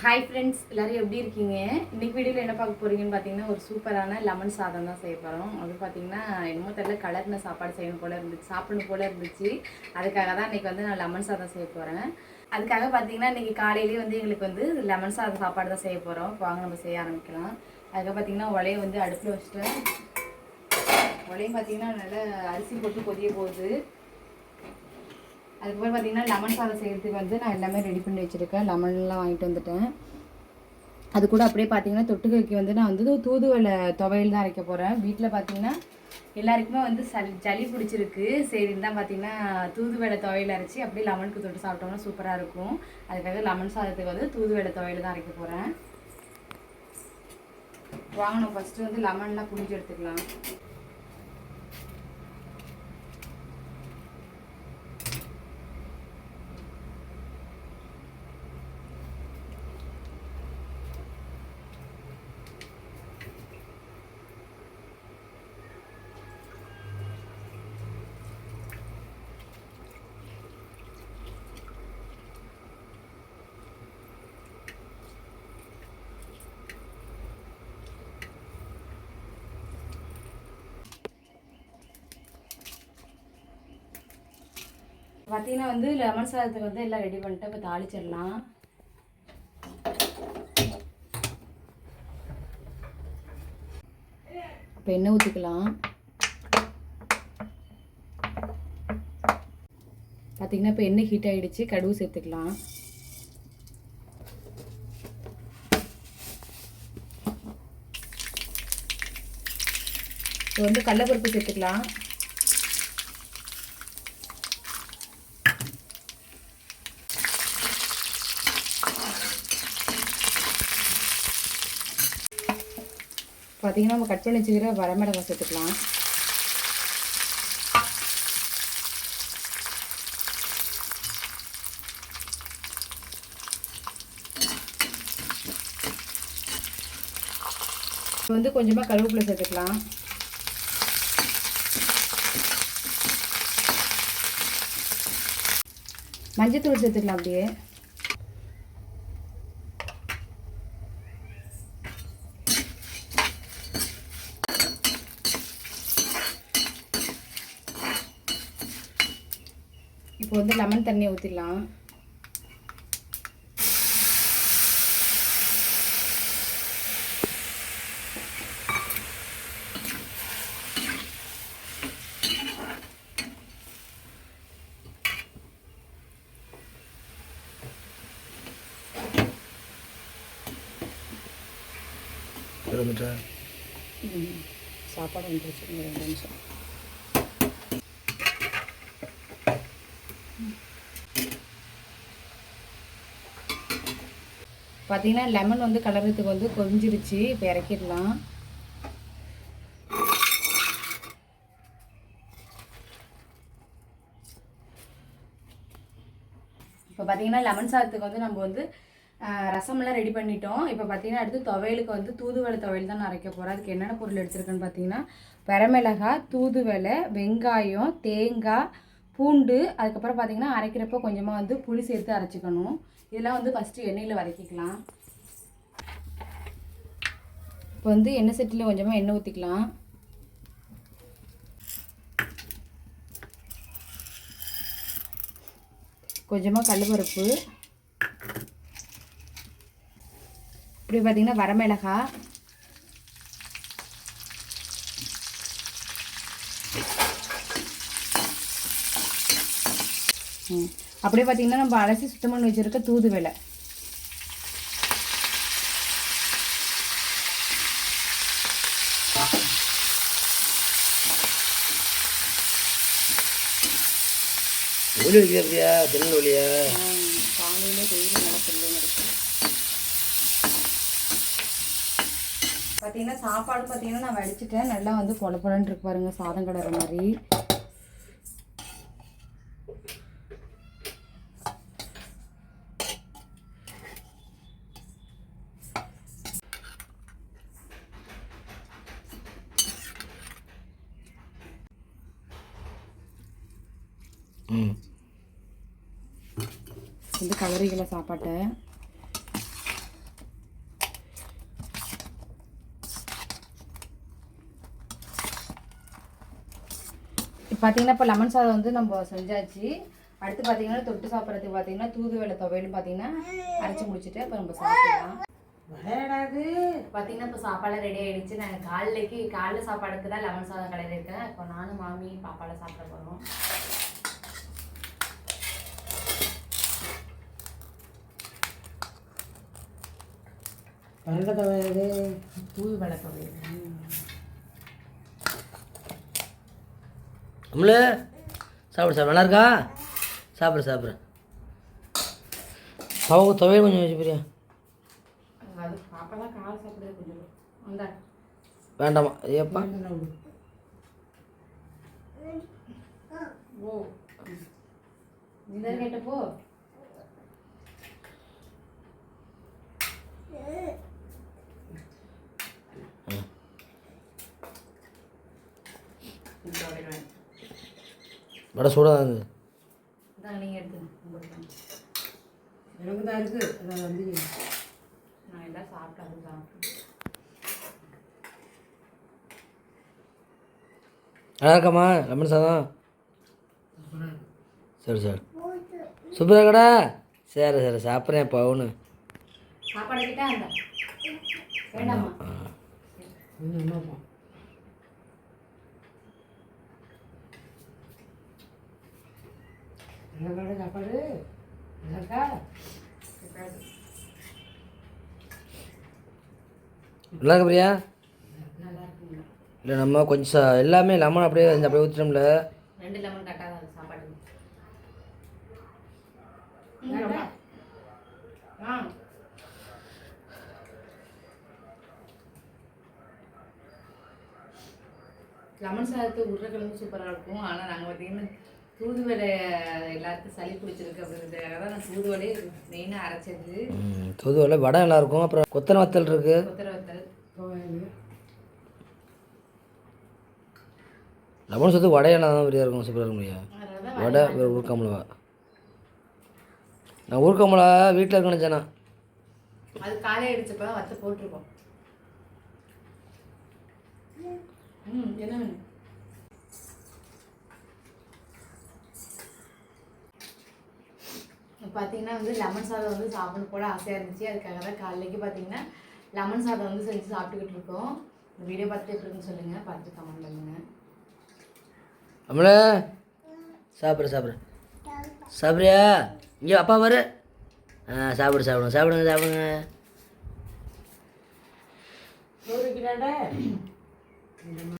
Hi friends எல்லாரும் எப்படி இருக்கீங்க? இன்னைக்கு வீடியோவில் என்ன பார்க்க போகிறீங்கன்னு பார்த்தீங்கன்னா ஒரு சூப்பரான லெமன் சாதம் தான் செய்ய போகிறோம் அது பார்த்தீங்கன்னா என்னமோ தெரியல கலர்ன சாப்பாடு செய்யணும் போல இருந்துச்சு சாப்பிடணும் போல இருந்துச்சு. அதுக்காக தான் இன்றைக்கி வந்து நான் லெமன் சாதம் செய்ய போகிறேன் அதுக்காக பார்த்தீங்கன்னா இன்னைக்கு காலையிலேயே வந்து எங்களுக்கு வந்து லெமன் சாதம் சாப்பாடு தான் செய்ய போகிறோம் வாங்க நம்ம செய்ய ஆரம்பிக்கலாம். அதுக்காக பார்த்தீங்கன்னா உலையை வந்து அடுப்பில் வச்சுட்டு உலையும் பார்த்தீங்கன்னா நல்லா அரிசி போட்டு கொதிய போகுது. அதுக்கப்புறம் பார்த்தீங்கன்னா லெமன் சாதம் செய்கிறதுக்கு வந்து நான் எல்லாமே ரெடி பண்ணி வச்சுருக்கேன். லெமன்லாம் வாங்கிட்டு வந்துட்டேன். அது கூட அப்படியே பார்த்தீங்கன்னா தொட்டுக்கைக்கு வந்து நான் வந்து தூதுவளை துவையல் தான் அரைக்க போகிறேன் வீட்டில் பார்த்தீங்கன்னா எல்லாருக்குமே வந்து சளி சளி பிடிச்சிருக்கு. சரின்னு தான் பார்த்தீங்கன்னா தூதுவளை துவையல் அரைச்சி அப்படியே லெமனுக்கு தொட்டு சாப்பிட்டோம்னா சூப்பராக இருக்கும். அதுக்காக லெமன் சாதத்துக்கு வந்து தூதுவளை துவையல் தான் அரைக்க போகிறேன் வாங்கணும் ஃபஸ்ட்டு வந்து லெமன்லாம் புளிஞ்சு எடுத்துக்கலாம். பார்த்தீங்கன்னா வந்து லெமன் சாதத்துக்கு வந்து எல்லாம் ரெடி பண்ணிட்டு இப்போ தாளிச்சிடலாம். இப்போ எண்ணெய் ஊற்றிக்கலாம் பார்த்தீங்கன்னா இப்போ எண்ணெய் ஹீட் ஆகிடுச்சு கடுகு சேர்த்துக்கலாம். இப்போ வந்து கடலப்பருப்பு சேர்த்துக்கலாம். பார்த்தீங்கன்னா நம்ம கட் பண்ணி வச்சுக்கிற வரமிளகாய் சேர்த்துக்கலாம். இப்போ வந்து கொஞ்சமாக கருவேப்பிலை சேர்த்துக்கலாம். மஞ்சத்தூள் சேர்த்துக்கலாம் அப்படியே. இப்போ வந்து லெமன் தண்ணி ஊற்றிடலாம் சாப்பாடு வந்துருச்சு ரெண்டு நிமிஷம். பார்த்தீங்கன்னா லெமன் வந்து கலர்றதுக்கு வந்து கொஞ்சிருச்சு இப்போ இறக்கிடலாம். இப்போ பார்த்தீங்கன்னா லெமன் சாதத்துக்கு வந்து நம்ம வந்து ரசமெல்லாம் ரெடி பண்ணிட்டோம். இப்போ பார்த்தீங்கன்னா அடுத்து துவையலுக்கு வந்து தூதுவளை துவையல் தான் நான் அரைக்க போகிறேன் அதுக்கு என்னென்ன பொருள் எடுத்துருக்குன்னு பார்த்தீங்கன்னா வரமிளகாய் தூதுவளை வெங்காயம் தேங்காய் பூண்டு அதுக்கப்புறம் பார்த்தீங்கன்னா அரைக்கிறப்போ கொஞ்சமாக வந்து புளி சேர்த்து அரைச்சிக்கணும். இதெல்லாம் வந்து ஃபஸ்ட்டு எண்ணெயில் வதக்கிக்கலாம். இப்போ வந்து எண்ணெய் சட்டியில் கொஞ்சமாக எண்ணெய் ஊற்றிக்கலாம் கொஞ்சமாக கடலப்பருப்பு இப்படி பார்த்தீங்கன்னா வரமிளகாய் ம். அப்படியே பார்த்தீங்கன்னா நம்ம அலசி சுத்தம் பண்ணி வச்சுருக்க தூதுவளை ஒளி வைக்கிறதுயா தென்னல் ஒளியா காலையிலே பார்த்தீங்கன்னா சாப்பாடு பார்த்தீங்கன்னா நான் வடிச்சிட்டேன். நல்லா வந்து பொல பொலன்னு இருக்கு பாருங்க சாதம் கிடற மாதிரி. வந்து கலரிகளை சாப்பாட்டை. பார்த்தீங்கன்னா இப்போ லெமன் சாதம் வந்து நம்ம செஞ்சாச்சு. அடுத்து பார்த்தீங்கன்னா தொட்டு சாப்பிட்றதுக்கு பார்த்தீங்கன்னா தூதுவளை துவையலும் பார்த்தீங்கன்னா அரைச்சி முடிச்சுட்டு இப்போ நம்ம சாப்பிடலாம். விளையாடாது பார்த்தீங்கன்னா இப்போ சாப்பாடு ரெடி ஆகிடுச்சு நாங்கள் காலைலக்கு காலைல சாப்பாடுக்கு தான் லெமன் சாதம் கடையில் இருக்கேன். இப்போ நானும் மாமி பாப்பாவில் சாப்பிட போகிறோம் பரண்ட துவையது தூதுவளை துவையல் அம்முல சாப்பிடு சாப்பிடு. நல்லா இருக்கா? சாப்பிடு சாப்பிடு. அவங்க துவையல் கொஞ்சம் வச்சு பிரியா வேண்டாமா. ஏப்பா. ஓ கேட்டப்போ. வடை சூடாக தாங்க. எனக்கு தான் இருக்கு. அதை வந்து நான் எல்லாம் சாப்பிட்டாது சாப்பிட்டு நல்லா இருக்காம்மா? லெமன் சாதம்? சரி சரி. சூப்பராக இருக்கடா. சரி சரி. சாப்பிட்றேன் ஒன்று சாப்பாடு விளையாட சாப்பாடு நல்லா இருக்கா நல்லா இருக்கு பிரியா இல்லை நம்ம கொஞ்சம் எல்லாமே லெமன் அப்படியே அப்படியே ஊற்றிட்டோம்ல ரெண்டு லெமன் கட்டாத அது சாப்பாடு லெமன் சாதத்து உருளைக்கிழங்கு சூப்பராக இருக்கும். ஆனால் நாங்கள் பார்த்தீங்கன்னா தூதுவடை எல்லாத்துக்கும் சளி பிடிச்சிருக்கு அப்படின்றதுக்காக தான் நான் தூதுவடையே மெயினாக அரைச்சது. ம், தூதுவளை வடை நல்லா இருக்கும் அப்புறம் கொத்தனை வத்தல் இருக்குது கொத்தரை வத்தல். லெமன் சுத்து வடையெல்லாம் தான் பிரியா இருக்கும் சூப்பராக இருக்கும் பிரியா. அதனால வடை ஊர்க்காமலவா நான் ஊர்க்காமலா வீட்டில் இருக்கணும் நினச்சேனா அது காலையை அடிச்சப்ப வத்த போட்டிருக்கோம். ம் என்ன பார்த்தீங்கன்னா வந்து லெமன் சாதம் வந்து சாப்பிடணும் போல ஆசையாக இருந்துச்சு. அதுக்காக தான் காலைக்கு பார்த்தீங்கன்னா லெமன் சாதம் வந்து செஞ்சு சாப்பிட்டுக்கிட்டு இருக்கோம். இந்த வீடியோ பார்த்துட்டு எப்படி இருக்குன்னு சொல்லுங்கள் பார்த்துட்டு கமெண்ட் பண்ணுங்கள் அம்மள சாப்பிட்ற சாப்பிட்ற சாப்பிட்றியா? இங்கே அப்பா வரு. ஆ சாப்பிடு சாப்பிடுங்க சாப்பிடுங்க சாப்பிடுங்க. சோறு வைக்கிறாண்ட